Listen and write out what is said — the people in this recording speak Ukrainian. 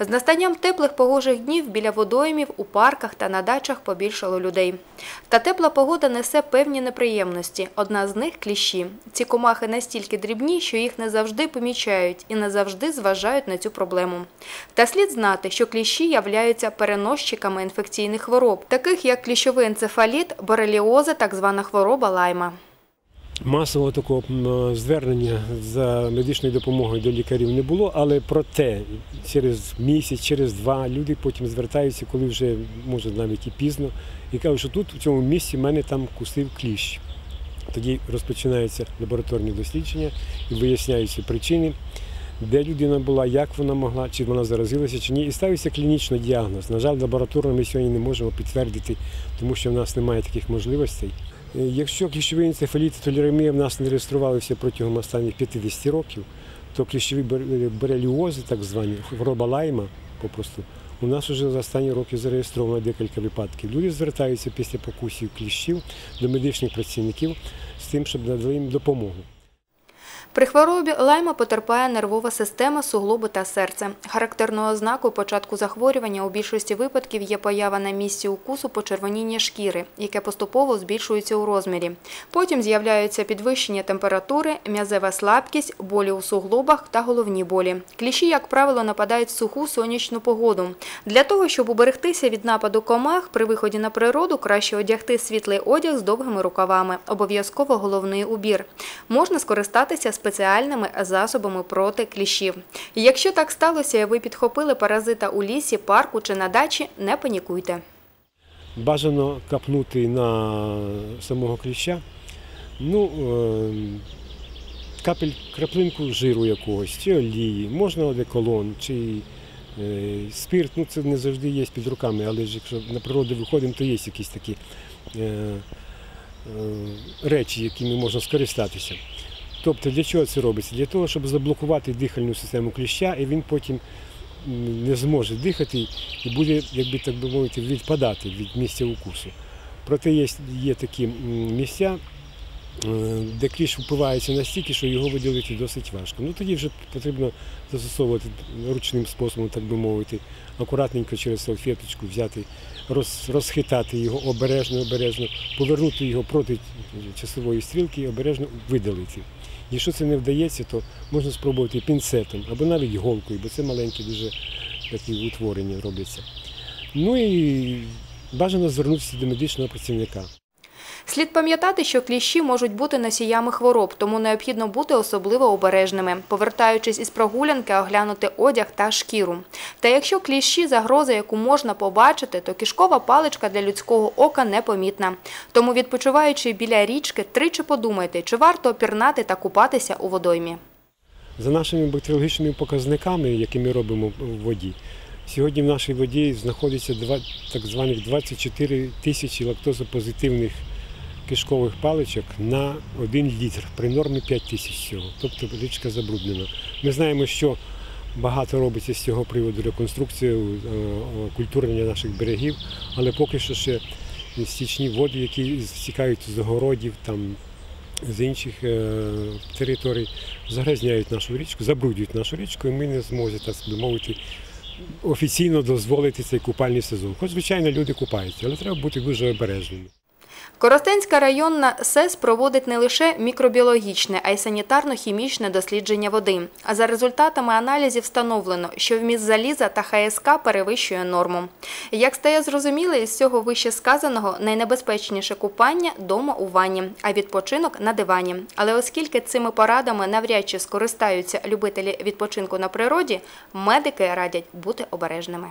З настанням теплих погожих днів біля водоймів, у парках та на дачах побільшало людей. Та тепла погода несе певні неприємності. Одна з них – кліщі. Ці комахи настільки дрібні, що їх не завжди помічають і не завжди зважають на цю проблему. Та слід знати, що кліщі являються переносчиками інфекційних хвороб, таких як кліщовий енцефаліт, бореліоза, так звана хвороба лайма. Масового такого звернення за медичною допомогою до лікарів не було, але проте через місяць, через два люди потім звертаються, коли вже може навіть і пізно, і кажуть, що тут в цьому місці мене там кусив кліщ. Тоді розпочинаються лабораторні дослідження і виясняються причини, де людина була, як вона могла, чи вона заразилася, чи ні. І ставиться клінічний діагноз. На жаль, лабораторно ми сьогодні не можемо підтвердити, тому що в нас немає таких можливостей. Е, Якщо кліщовий енцефаліт і толерамія в нас не реєструвалися протягом останніх 50 років, то кліщові бор- бореліози, так звані, хвороба лайма, попросту, у нас вже за останні роки зареєстровано декілька випадків. Люди звертаються після покусів кліщів до медичних працівників з тим, щоб надали їм допомогу. При хворобі лайма потерпає нервова система, суглоби та серце. Характерною ознакою початку захворювання у більшості випадків є поява на місці укусу почервоніння шкіри, яке поступово збільшується у розмірі. Потім з'являються підвищення температури, м'язева слабкість, болі у суглобах та головні болі. Кліщі, як правило, нападають в суху сонячну погоду. Для того, щоб уберегтися від нападу комах, при виході на природу краще одягти світлий одяг з довгими рукавами, обов'язково головний убір. Можна скористатися спеціальними засобами проти кліщів. І Якщо так сталося, і ви підхопили паразита у лісі, парку чи на дачі, не панікуйте. Бажано капнути на самого кліща. Ну, е, капель, краплинку жиру якогось, чи олії, можна одеколон, чи е, спирт. Ну, це не завжди є під руками, але ж якщо на природу виходимо, то є якісь такі е, речі, якими можна скористатися. Тобто для чого це робиться? Для того, щоб заблокувати дихальну систему кліща, і він потім не зможе дихати і буде, якби так би мовити, відпадати від місця укусу. Проте є, є такі місця, де кліщ впивається настільки, що його виділити досить важко. Ну тоді вже потрібно застосовувати ручним способом, так би мовити, акуратненько через салфеточку взяти, роз, розхитати його обережно, обережно, повернути його проти часової стрілки і обережно видалити. Якщо це не вдається, то можна спробувати пінцетом або навіть голкою, бо це маленькі дуже такі утворення робляться. Ну і бажано звернутися до медичного працівника. Слід пам'ятати, що кліщі можуть бути носіями хвороб, тому необхідно бути особливо обережними, повертаючись із прогулянки, оглянути одяг та шкіру. Та якщо кліщі – загроза, яку можна побачити, то кишкова паличка для людського ока непомітна. Тому, відпочиваючи біля річки, тричі подумайте, чи варто пірнати та купатися у водоймі. За нашими бактеріологічними показниками, які ми робимо в воді, сьогодні в нашій воді знаходиться так званих 24 тисячі лактозопозитивних кишкових паличок на 1 літр при нормі 5 тисяч всього. Тобто річка забруднена. Ми знаємо, що багато робиться з цього приводу реконструкції, е, культурення наших берегів, але поки що ще стічні води, які стікають з огородів, там з інших е, територій загрязняють нашу річку, забруднюють нашу річку, і ми не зможемо, так би мовити, офіційно дозволити цей купальний сезон. Хоч, звичайно, люди купаються, але треба бути дуже обережними. Коростенська районна СЕС проводить не лише мікробіологічне, а й санітарно-хімічне дослідження води. А за результатами аналізів встановлено, що вміст заліза та ХСК перевищує норму. Як стає зрозуміло, із цього вище сказаного найнебезпечніше купання – дома у ванні, а відпочинок – на дивані. Але оскільки цими порадами навряд чи скористаються любителі відпочинку на природі, медики радять бути обережними.